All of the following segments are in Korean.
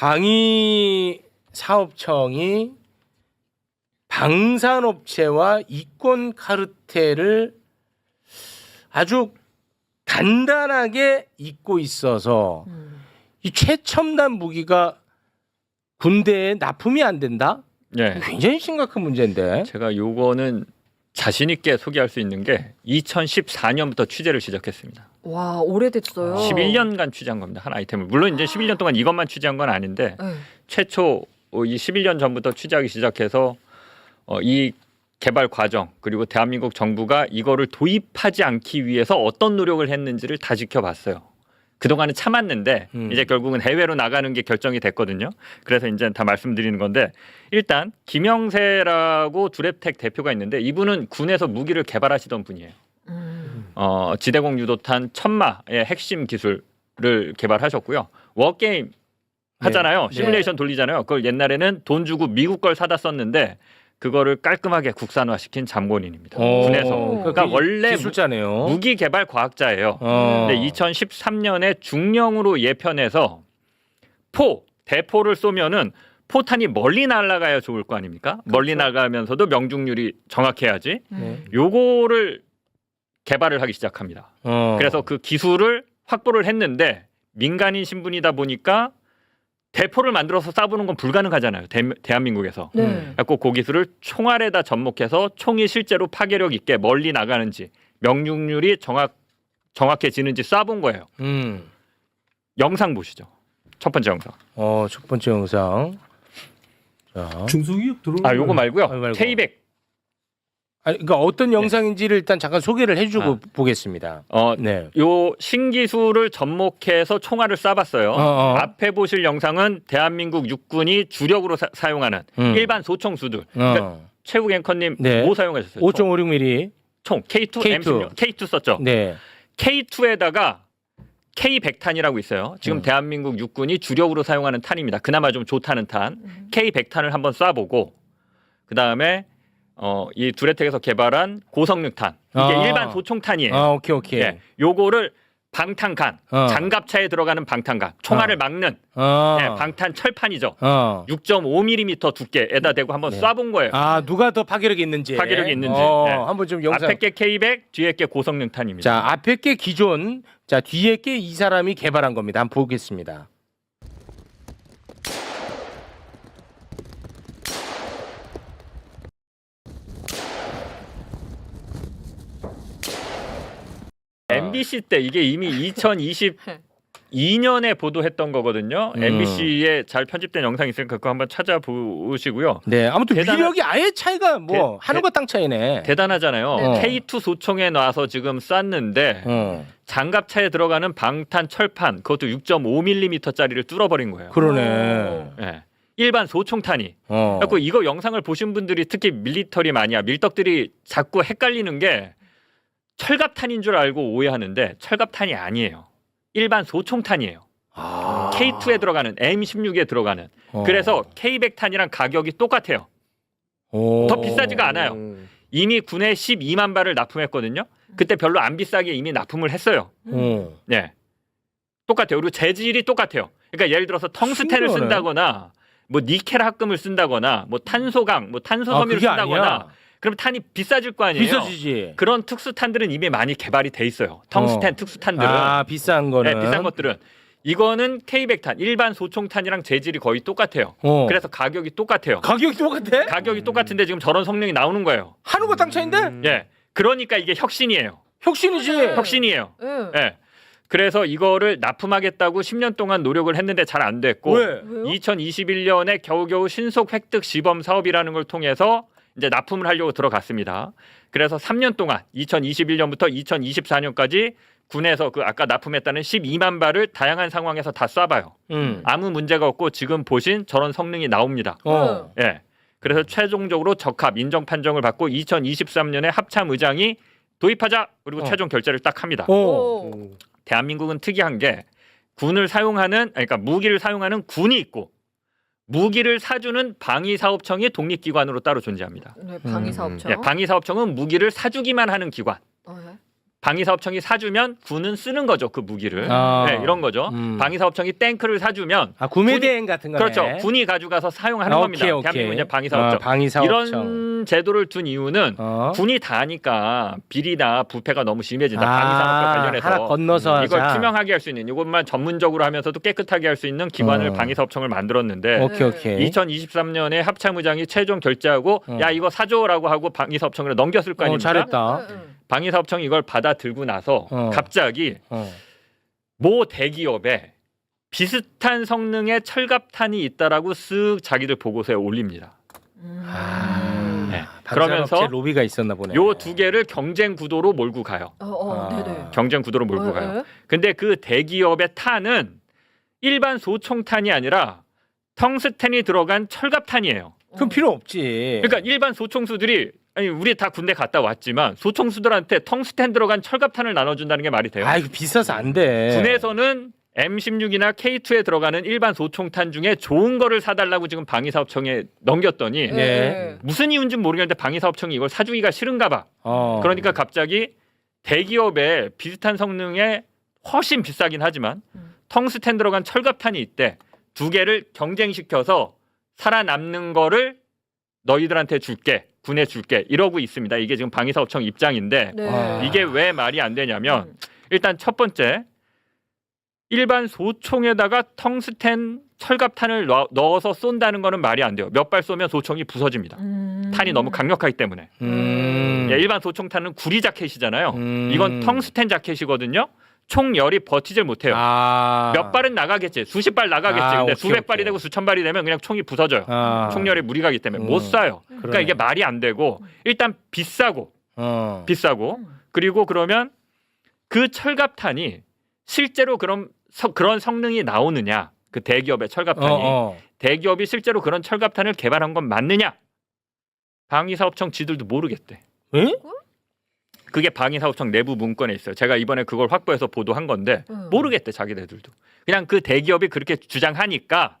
방위 사업청이 방산업체와 이권 카르텔을 아주 단단하게 잇고 있어서 음. 이 최첨단 무기가 군대에 납품이 안 된다? 예. 굉장히 심각한 문제인데. 제가 요거는 자신 있게 소개할 수 있는 게 2014년부터 취재를 시작했습니다. 와 오래됐어요. 11년간 취재한 겁니다. 한 아이템을. 물론 이제 11년 동안 이것만 취재한 건 아닌데 네. 최초 어, 이 11년 전부터 취재하기 시작해서 어, 이 개발 과정 그리고 대한민국 정부가 이거를 도입하지 않기 위해서 어떤 노력을 했는지를 다 지켜봤어요. 그동안은 참았는데 음. 이제 결국은 해외로 나가는 게 결정이 됐거든요. 그래서 이제 다 말씀드리는 건데 일단 김영세라고 두랩텍 대표가 있는데 이분은 군에서 무기를 개발하시던 분이에요. 음. 어, 지대공 유도탄 천마의 핵심 기술을 개발하셨고요. 워게임 하잖아요. 네. 시뮬레이션 돌리잖아요. 그걸 옛날에는 돈 주고 미국 걸 사다 썼는데 그거를 깔끔하게 국산화시킨 잠본인입니다. 어, 군에서. 그러니까 기- 원래 기술자네요. 무기 개발 과학자예요. 어. 근데 2013년에 중령으로 예편해서 포 대포를 쏘면은 포탄이 멀리 날아가야 좋을 거 아닙니까? 멀리 나가면서도 명중률이 정확해야지. 음. 요거를 개발을 하기 시작합니다. 어. 그래서 그 기술을 확보를 했는데 민간인 신분이다 보니까 대포를 만들어서 쏴보는 건 불가능하잖아요. 대, 한민국에서 네. 음. 그래서 그 기술을 총알에다 접목해서 총이 실제로 파괴력 있게 멀리 나가는지 명중률이 정확 정확해지는지 쏴본 거예요. 음. 영상 보시죠. 첫 번째 영상. 어, 첫 번째 영상. 자. 중소기업 들어오는 아, 요거 말고요. 아, 말고. K100. 아니, 그러니까 어떤 영상인지를 일단 잠깐 소개를 해주고 아. 보겠습니다. 어, 네. 요 신기술을 접목해서 총알을 쏴봤어요. 어, 어. 앞에 보실 영상은 대한민국 육군이 주력으로 사, 용하는 음. 일반 소총수들. 그러니까 어. 최욱 앵커님 네. 뭐 사용하셨어요? 5.56mm. 총 K2, K2. M16, K2 썼죠. 네. K2에다가 K100탄이라고 있어요. 지금 음. 대한민국 육군이 주력으로 사용하는 탄입니다. 그나마 좀 좋다는 탄. 음. K100탄을 한번 쏴보고 그 다음에 어, 이 두레텍에서 개발한 고성능탄. 이게 아. 일반 소총탄이에요. 아, 오케이, 오케이. 예. 요거를 방탄간, 어. 장갑차에 들어가는 방탄간, 총알을 어. 막는 어. 예, 방탄 철판이죠. 어. 6.5mm 두께에다 대고 한번 네. 쏴본 거예요. 아, 누가 더 파괴력이 있는지. 파괴력이 있는지. 어, 네. 한번 좀 영상. 앞에 게 K100, 뒤에 게 고성능탄입니다. 자, 앞에 게 기존, 자, 뒤에 게 이 사람이 개발한 겁니다. 한번 보겠습니다. MBC 때 이게 이미 2022년에 보도했던 거거든요. 음. MBC에 잘 편집된 영상이 있으니까 그거 한번 찾아보시고요. 네, 아무튼 대단한- 위력이 아예 차이가 뭐 대- 것땅 차이네. 대단하잖아요. 네. K2 소총에 놔서 지금 쐈는데 어, 장갑차에 들어가는 방탄 철판 그것도 6.5mm짜리를 뚫어버린 거예요. 그러네. 예. 일반 소총탄이. 어. 그래서 이거 영상을 보신 분들이 특히 밀리터리 마니아 밀떡들이 자꾸 헷갈리는 게 철갑탄인 줄 알고 오해하는데 철갑탄이 아니에요. 일반 소총탄이에요. 아. K2에 들어가는 M16에 들어가는. 어. 그래서 K100탄이랑 가격이 똑같아요. 오. 더 비싸지가 않아요. 이미 군에 12만 발을 납품했거든요. 그때 별로 안 비싸게 이미 납품을 했어요. 어. 네. 똑같아요. 그리고 재질이 똑같아요. 그러니까 예를 들어서 텅스텐을 신기하네. 쓴다거나 뭐 니켈 합금을 쓴다거나 뭐 탄소강, 뭐 탄소 아, 섬유를 그게 쓴다거나. 그럼 탄이 비싸질 거 아니에요. 비싸지지. 그런 특수탄들은 이미 많이 개발이 돼 있어요. 텅스텐 어. 특수탄들은 아, 비싼 거는. 네, 비싼 것들은 이거는 K100탄 일반 소총탄이랑 재질이 거의 똑같아요. 어. 그래서 가격이 똑같아요. 가격이 똑같아? 가격이 똑같은데 지금 저런 성능이 나오는 거예요. 거땅 차인데? 예. 그러니까 이게 혁신이에요. 혁신이지. 혁신이에요. 네. 예. 그래서 이거를 납품하겠다고 10년 동안 노력을 했는데 잘 안 됐고 왜? 왜요? 2021년에 겨우겨우 신속 획득 시범 사업이라는 걸 통해서 이제 납품을 하려고 들어갔습니다. 그래서 3년 동안 2021년부터 2024년까지 군에서 그 아까 납품했다는 12만 발을 다양한 상황에서 다 쏴봐요. 응. 아무 문제가 없고 지금 보신 저런 성능이 나옵니다. 어. 예. 그래서 최종적으로 적합 인정 판정을 받고 2023년에 합참 의장이 도입하자 그리고 어. 최종 결재를 딱 합니다. 어. 오. 대한민국은 특이한 게 군을 사용하는 아니, 그러니까 무기를 사용하는 군이 있고 무기를 사주는 방위사업청이 독립기관으로 따로 존재합니다. 네, 방위 사업청. 예, 방위사업청은 무기를 사주기만 하는 기관. 어, 예. 방위사업청이 사주면 군은 쓰는 거죠 그 무기를 아. 네, 이런 거죠. 음. 방위사업청이 탱크를 사주면 아 구매 군이- 대행 같은 거네. 그렇죠 군이 가져가서 사용하는 아, 겁니다. 오케이, 오케이. 대한민국 이제 방위사업청 아, 방위사업청. 이런 제도를 둔 이유는 어. 군이 다 하니까 비리나 부패가 너무 심해진다. 아, 방위산업과 관련해서 하나 건너서 이걸 하자. 투명하게 할 수 있는 이것만 전문적으로 하면서도 깨끗하게 할 수 있는 기관을 어. 방위사업청을 만들었는데 오케이 오케이. 2023년에 합참의장이 최종 결재하고 어. 야 이거 사줘라고 하고 방위사업청으로 넘겼을 거 어, 아닙니까? 잘했다. 방위사업청이 이걸 받아 들고 나서 어. 갑자기 어. 모 대기업에 비슷한 성능의 철갑탄이 있다라고 쓱 자기들 보고서에 올립니다. 아, 네. 그러면서 로비가 있었나 보네. 요 두 개를 경쟁 구도로 몰고 가요. 어, 어, 아. 네네. 경쟁 구도로 몰고 어, 가요. 예? 근데 그 대기업의 탄은 일반 소총탄이 아니라 텅스텐이 들어간 철갑탄이에요. 그럼 필요 없지. 그러니까 일반 소총수들이 아니 우리 다 군대 갔다 왔지만 소총수들한테 텅스텐 들어간 철갑탄을 나눠준다는 게 말이 돼요. 아 이거 비싸서 안 돼. 군에서는 M16이나 K2에 들어가는 일반 소총탄 중에 좋은 거를 사달라고 지금 방위사업청에 넘겼더니 예. 네. 무슨 이유인지는 모르겠는데 방위사업청이 이걸 사주기가 싫은가 봐. 어. 그러니까 갑자기 대기업에 비슷한 성능에 훨씬 비싸긴 하지만 음. 텅스텐 들어간 철갑탄이 있대. 두 개를 경쟁시켜서 살아남는 거를 너희들한테 줄게. 군에 줄게. 이러고 있습니다. 이게 지금 방위사업청 입장인데 네. 아. 이게 왜 말이 안 되냐면 음. 일단 첫 번째 일반 소총에다가 텅스텐 철갑탄을 넣- 넣어서 쏜다는 거는 말이 안 돼요. 몇 발 쏘면 소총이 부서집니다. 음. 탄이 너무 강력하기 때문에. 음. 예, 일반 소총탄은 구리 자켓이잖아요. 음. 이건 텅스텐 자켓이거든요. 총열이 버티질 못해요. 아. 몇 발은 나가겠지. 수십 발 나가겠지. 아, 근데 오케이, 수백 발이 오케이. 되고 수천 발이 되면 그냥 총이 부서져요. 아. 총열에 무리 가 기 때문에 음. 못 쏴요. 그러니까 그러네. 이게 말이 안 되고 일단 비싸고 어. 비싸고 음. 그리고 그러면 그 철갑탄이 실제로 그런 서- 그런 성능이 나오느냐? 그 대기업의 철갑탄이 어, 어. 대기업이 실제로 그런 철갑탄을 개발한 건 맞느냐? 방위사업청 지들도 모르겠대. 에? 그게 방위사업청 내부 문건에 있어요. 제가 이번에 그걸 확보해서 보도한 건데 음. 모르겠대 자기네들도. 그냥 그 대기업이 그렇게 주장하니까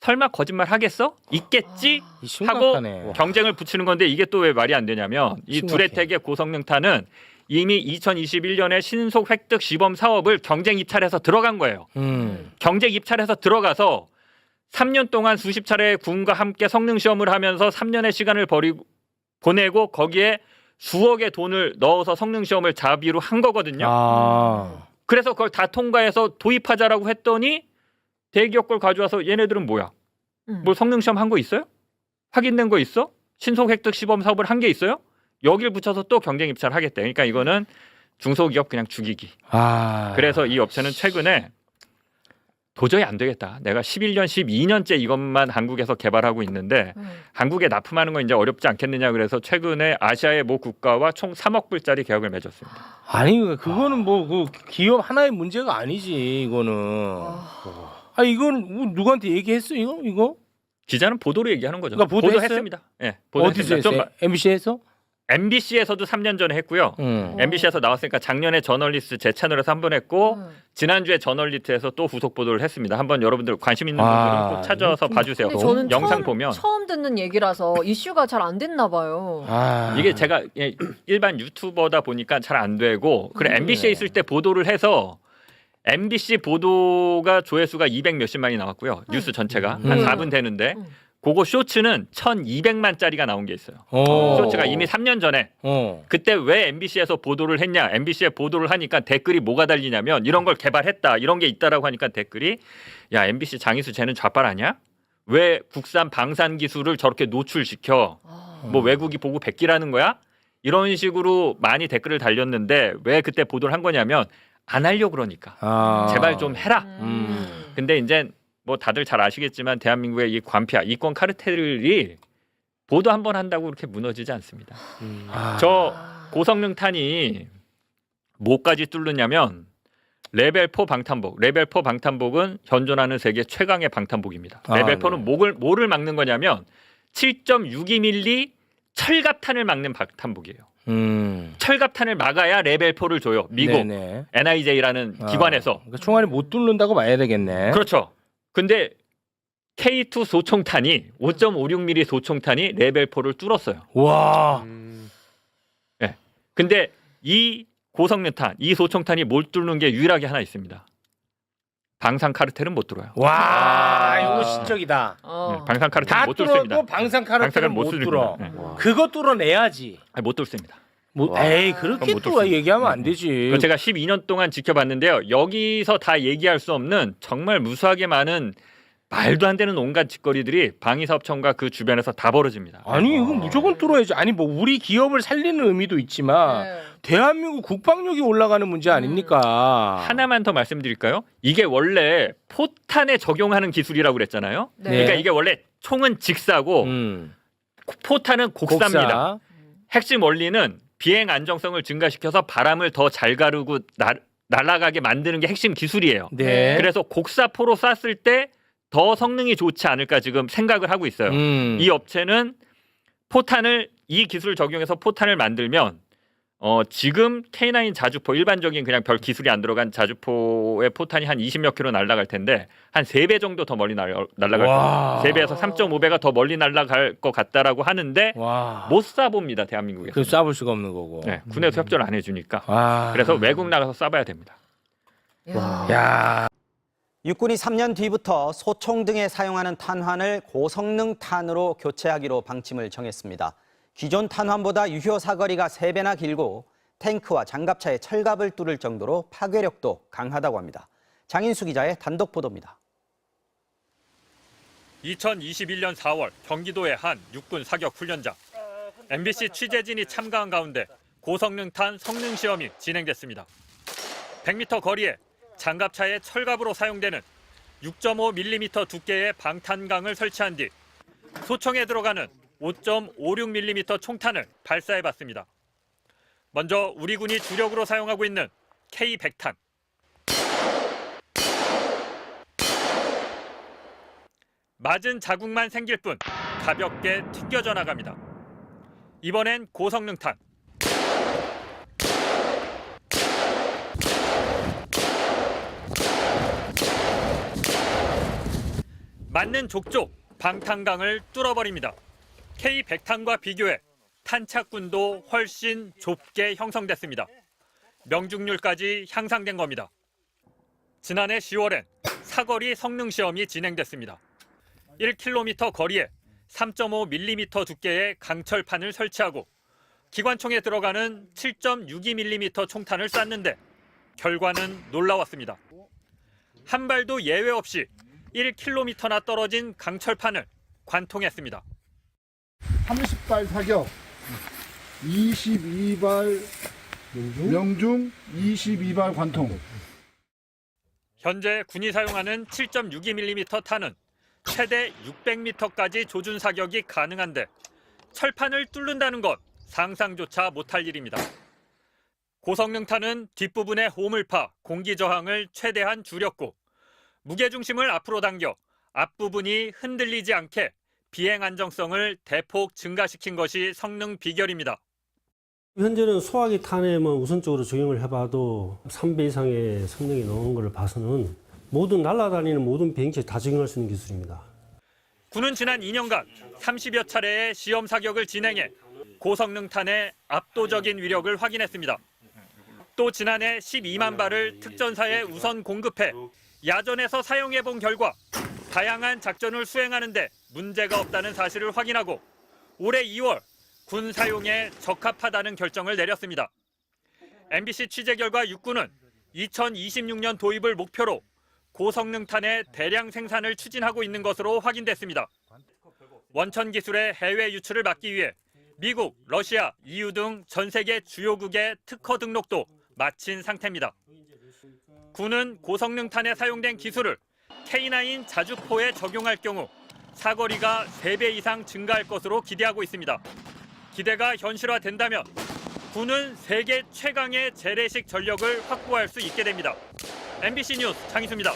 설마 거짓말 하겠어? 있겠지? 아. 이 하고 심각하네. 경쟁을 붙이는 건데 이게 또 왜 말이 안 되냐면 이 심각해. 두레텍의 고성능탄은 이미 2021년에 신속 획득 시범 사업을 경쟁 입찰해서 들어간 거예요. 음. 경쟁 입찰해서 들어가서 3년 동안 수십 차례 군과 함께 성능 시험을 하면서 3년의 시간을 버리고 보내고 거기에 수억의 돈을 넣어서 성능 시험을 자비로 한 거거든요. 아. 그래서 그걸 다 통과해서 도입하자라고 했더니 대기업 걸 가져와서 얘네들은 뭐야? 음. 뭐 성능 시험 한 거 있어요? 확인된 거 있어? 신속 획득 시범 사업을 한 게 있어요? 여길 붙여서 또 경쟁 입찰 하겠대. 그러니까 이거는 중소기업 그냥 죽이기. 아. 그래서 이 업체는 최근에 도저히 안 되겠다. 내가 11년, 12년째 이것만 한국에서 개발하고 있는데 음. 한국에 납품하는 건 이제 어렵지 않겠느냐 그래서 최근에 아시아의 모 국가와 총 3억 불짜리 계약을 맺었습니다. 아니 그거는 뭐 그 기업 하나의 문제가 아니지 이거는. 아. 아 이건 뭐 누구한테 얘기했어 이거 이거? 기자는 보도로 얘기하는 거죠. 그러니까 보도했어요? 보도했습니다. 예, 어디서 보도했습니다. 좀 했어요? MBC에서? MBC에서도 3년 전에 했고요. 응. 어. MBC에서 나왔으니까 작년에 저널리스트 제 채널에서 한 번 했고 음. 지난주에 저널리스트에서 또 후속 보도를 했습니다. 한번 여러분들 관심 있는 아, 분들은 꼭 찾아서 이거 봐주세요. 근데 저는 영상 처음, 보면 처음 듣는 얘기라서 이슈가 잘 안 됐나 봐요. 아. 이게 제가 예, 일반 유튜버다 보니까 잘 안 되고 그래 음. MBC에 있을 때 보도를 해서 MBC 보도가 조회수가 200 몇십만이 나왔고요. 뉴스 전체가 한 음. 4분 되는데 음. 그거 쇼츠는 1,200만짜리가 나온 게 있어요. 어. 쇼츠가 이미 3년 전에 어. 그때 왜 MBC에서 보도를 했냐? MBC에 보도를 하니까 댓글이 뭐가 달리냐면 이런 걸 개발했다. 이런 게 있다라고 하니까 댓글이 야, MBC 장희수 쟤는 좌빨 아니야? 왜 국산 방산 기술을 저렇게 노출시켜? 아. 뭐 외국이 보고 베끼라는 거야? 이런 식으로 많이 댓글을 달렸는데 왜 그때 보도를 한 거냐면 안 하려고 그러니까. 아. 제발 좀 해라. 음. 근데 이제 뭐 다들 잘 아시겠지만 대한민국의 이 관피아 이권 카르텔이 보도 한 번 한다고 그렇게 무너지지 않습니다. 아. 저 아. 고성능 탄이 뭐까지 뚫느냐면 레벨 4 방탄복. 레벨 4 방탄복은 현존하는 세계 최강의 방탄복입니다. 아, 레벨 네. 4는 뭐를 뭐를 막는 거냐면 7.62mm 철갑탄을 막는 방탄복이에요. 음. 철갑탄을 막아야 레벨 4를 줘요. 미국 네네. NIJ라는 아. 기관에서. 그러니까 총알이 못 뚫는다고 봐야 되겠네. 그렇죠. 근데 K2 소총탄이 5.56mm 소총탄이 레벨 4를 뚫었어요. 와. 근데 이 고성능탄 이 소총탄이 못 뚫는 게 유일하게 하나 있습니다. 방산 카르텔은 못 뚫어요. 와 아. 이거 신적이다. 어. 네, 방산 카르텔은 다못 뚫습니다. 뚫어도 방산 카르텔은 못 뚫습니다. 뚫어. 네. 그거 뚫어내야지. 아니, 못 뚫습니다. 뭐, 와. 에이 그렇게 못 뚫습니다. 얘기하면 음. 안 되지. 그거 제가 12년 동안 지켜봤는데요. 여기서 다 얘기할 수 없는 정말 무수하게 많은 말도 안 되는 온갖 짓거리들이 방위사업청과 그 주변에서 다 벌어집니다. 아니 이거 무조건 뚫어야지. 아니 뭐 우리 기업을 살리는 의미도 있지만 네. 대한민국 국방력이 올라가는 문제 아닙니까? 하나만 더 말씀드릴까요? 이게 원래 포탄에 적용하는 기술이라고 그랬잖아요. 네. 그러니까 이게 원래 총은 직사고 음. 포탄은 곡사입니다. 곡사. 핵심 원리는 비행 안정성을 증가시켜서 바람을 더 잘 가르고 날, 날아가게 만드는 게 핵심 기술이에요. 네. 그래서 곡사포로 쐈을 때 더 성능이 좋지 않을까 지금 생각을 하고 있어요. 음. 이 업체는 포탄을 이 기술을 적용해서 포탄을 만들면 어 지금 K9 자주포 일반적인 그냥 별 기술이 안 들어간 자주포의 포탄이 한 20몇 킬로 날아갈 텐데 한세배 정도 더 멀리 날, 날아갈 와. 거예요. 3배에서 3.5배가 더 멀리 날아갈 것 같다라고 하는데 와. 못 쏴봅니다 대한민국에서. 그 쏴볼 수가 없는 거고. 네, 군에서 협조를 안 해주니까. 와. 그래서 외국 나가서 쏴봐야 됩니다. 야. 야. 육군이 3년 뒤부터 소총 등에 사용하는 탄환을 고성능 탄으로 교체하기로 방침을 정했습니다. 기존 탄환보다 유효 사거리가 3배나 길고 탱크와 장갑차의 철갑을 뚫을 정도로 파괴력도 강하다고 합니다. 장인수 기자의 단독 보도입니다. 2021년 4월 경기도의 한 육군 사격 훈련장. MBC 취재진이 참가한 가운데 고성능탄 성능 시험이 진행됐습니다. 100m 거리에 장갑차의 철갑으로 사용되는 6.5mm 두께의 방탄강을 설치한 뒤 소총에 들어가는 5.56mm 총탄을 발사해 봤습니다. 먼저 우리 군이 주력으로 사용하고 있는 K100탄. 맞은 자국만 생길 뿐 가볍게 튕겨져 나갑니다. 이번엔 고성능탄. 맞는 족족 방탄강을 뚫어버립니다. K100탄과 비교해 탄착군도 훨씬 좁게 형성됐습니다. 명중률까지 향상된 겁니다. 지난해 10월엔 사거리 성능 시험이 진행됐습니다. 1km 거리에 3.5mm 두께의 강철판을 설치하고 기관총에 들어가는 7.62mm 총탄을 쐈는데 결과는 놀라웠습니다. 한 발도 예외 없이 1km나 떨어진 강철판을 관통했습니다. 30발 사격, 22발 명중, 22발 관통. 현재 군이 사용하는 7.62mm 탄은 최대 600m까지 조준 사격이 가능한데 철판을 뚫는다는 것 상상조차 못할 일입니다. 고성능 탄은 뒷부분의 호물파, 공기 저항을 최대한 줄였고 무게 중심을 앞으로 당겨 앞부분이 흔들리지 않게 비행 안정성을 대폭 증가시킨 것이 성능 비결입니다. 현재는 소화기 탄에만 우선적으로 적용을 해봐도 3배 이상의 성능이 나오는 것을 봐서는 모든 날아다니는 모든 비행체에 다 적용할 수 있는 기술입니다. 군은 지난 2년간 30여 차례의 시험 사격을 진행해 고성능 탄의 압도적인 위력을 확인했습니다. 또 지난해 12만 발을 특전사에 우선 공급해 야전에서 사용해 본 결과 다양한 작전을 수행하는데 문제가 없다는 사실을 확인하고 올해 2월 군 사용에 적합하다는 결정을 내렸습니다. MBC 취재 결과 육군은 2026년 도입을 목표로 고성능탄의 대량 생산을 추진하고 있는 것으로 확인됐습니다. 원천 기술의 해외 유출을 막기 위해 미국, 러시아, EU 등 전 세계 주요국의 특허 등록도 마친 상태입니다. 군은 고성능탄에 사용된 기술을 K9 자주포에 적용할 경우 사거리가 3배 이상 증가할 것으로 기대하고 있습니다. 기대가 현실화된다면 군은 세계 최강의 재래식 전력을 확보할 수 있게 됩니다. MBC 뉴스 장희수입니다.